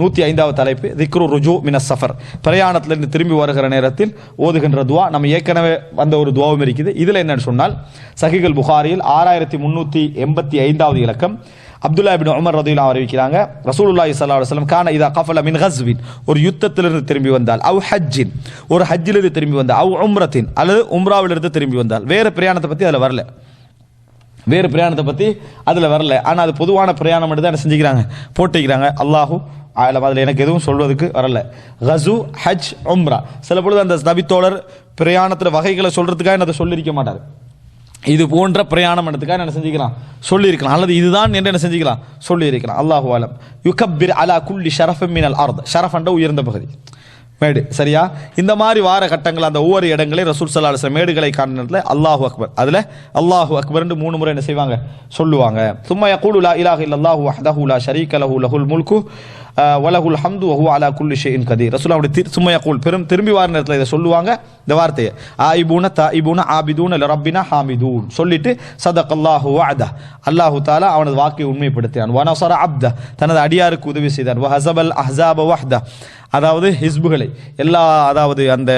நூற்றி ஐந்தாவது தலைப்பு திக்ரு ருஜு மின சஃபர். பிரயாணத்திலிருந்து திரும்பி வருகிற நேரத்தில் ஓதுகின்ற துவா நம்ம ஏற்கனவே வந்த ஒரு துவாவும் இருக்குது. இதில் என்னன்னு சொன்னால் சஹிகள் புகாரியில் ஆறாயிரத்தி முன்னூற்றி எண்பத்தி ஐந்தாவது இலக்கம். அப்துல்லா பின் உமர் ரதியுல்லா அறிவிக்கிறாங்க ரசூலுல்லாஹி சல்லா அலுவலம் கான இதா கஃபல மின் ஹஸ்வின் ஒரு யுத்தத்திலிருந்து திரும்பி வந்தால் அவ் ஹஜ்ஜின். ஒரு ஹஜ்ஜிலிருந்து திரும்பி வந்தால் அவ் உம்ரத்தின். அல்லது உம்ராவிலிருந்து திரும்பி வந்தால் வேறு பிரயாணத்தை பற்றி அதில் வரல. வேறு பிரயாணத்தை பற்றி அதில் வரல. ஆனால் அது பொதுவான பிரயாணம் மட்டும் தான் என்ன செஞ்சுக்கிறாங்க? போட்டிக்கிறாங்க. அல்லாஹூ ஆயிரம் அதில் எனக்கு எதுவும் சொல்வதற்கு வரல. ஹசு ஹஜ் உம்ரா. சில பொழுது அந்த நபித்தோழர் பிரயாணத்தில் வகைகளை சொல்றதுக்காக அதை சொல்லியிருக்க மாட்டார். இது போன்ற பிரயாணம் எடுத்துக்காக என்ன செஞ்சுக்கலாம் சொல்லியிருக்கலாம். அல்லது இதுதான் என்று என்ன செஞ்சுக்கலாம் சொல்லியிருக்கலாம். அல்லாஹு ஆலம் யுகப்பிர் அலா குல்லி ஷரஃபம் மினல் அர்த். ஷரஃபண்ட உயர்ந்த பகுதி. மேடு. சரியா? இந்த மாதிரி வார கட்டங்கள் அந்த ஒவ்வொரு இடங்களையும் ரசூல் சல்லா அலுவலம் மேடுகளை காணத்தில் அல்லாஹு அக்பர். அதில் அல்லாஹு அக்பர்னு மூணு முறை என்ன செய்வாங்க? சொல்லுவாங்க. சும்மா யகூலு இலாஹ் இலாஹ இல்லல்லாஹு வஹ்தஹு லா லஹு லஹுல் முல்கு வலகுல் வலஹுல் ஹம்து வஹு அலா குல்லி ஷைஇன் கதீர். ரசூல் அப்படி திரு சும்மா கூல் பெரும் திரும்பி வார நேரத்தில் இதை சொல்லுவாங்க. இந்த வார்த்தையை ஆயிபூன தாயிபூன ஆபிதூன ரப்பினா ஹாமிதூன். சொல்லிட்டு சதகல்லாஹு அதா அல்லாஹு தாலா அவனது வாக்கை உண்மைப்படுத்தினான். வனசர அப்த தனது அடியாருக்கு உதவி செய்தான். வஹசபல் அஹாப வஹ்தா அதாவது ஹிஸ்புகளை எல்லா அதாவது அந்த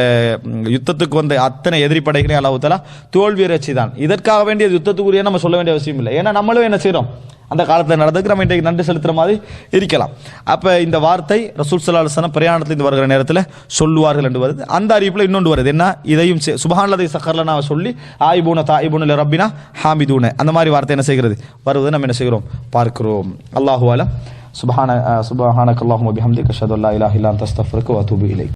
யுத்தத்துக்கு வந்த அத்தனை எதிரி படைகளையும் அல்லாஹு தாலா தோல்வி தான் இதற்காக வேண்டிய யுத்தத்துக்குரிய நம்ம சொல்ல வேண்டிய அவசியம் இல்லை. ஏன்னா நம்மளும் என்ன செய்கிறோம் அந்த காலத்தில் நடந்ததுக்கு நம்ம இன்றைக்கு நன்றி செலுத்துற மாதிரி இருக்கலாம். அப்போ இந்த வார்த்தை ரசூல் சல்லா அலுவலம் பிரயாணத்தில் இருந்து வருகிற நேரத்தில் சொல்லுவார்கள் என்று வருது. அந்த அறிவிப்பில் இன்னொன்று வருது. என்ன? இதையும் செ- சுபஹானதை சக்கர்ல நான் சொல்லி ஆயிபூன தாயிபூன ரப்பினா ஹாமிதூன. அந்த மாதிரி வார்த்தை என்ன செய்கிறது? வருவது நம்ம என்ன செய்கிறோம்? பார்க்கிறோம். அல்லாஹு சுபஹான சுபஹானக் அல்லாஹும் பிஹம்திக். அஷ்ஹது அல்லா தஸ்தஃபருக்கு இல்லா இலை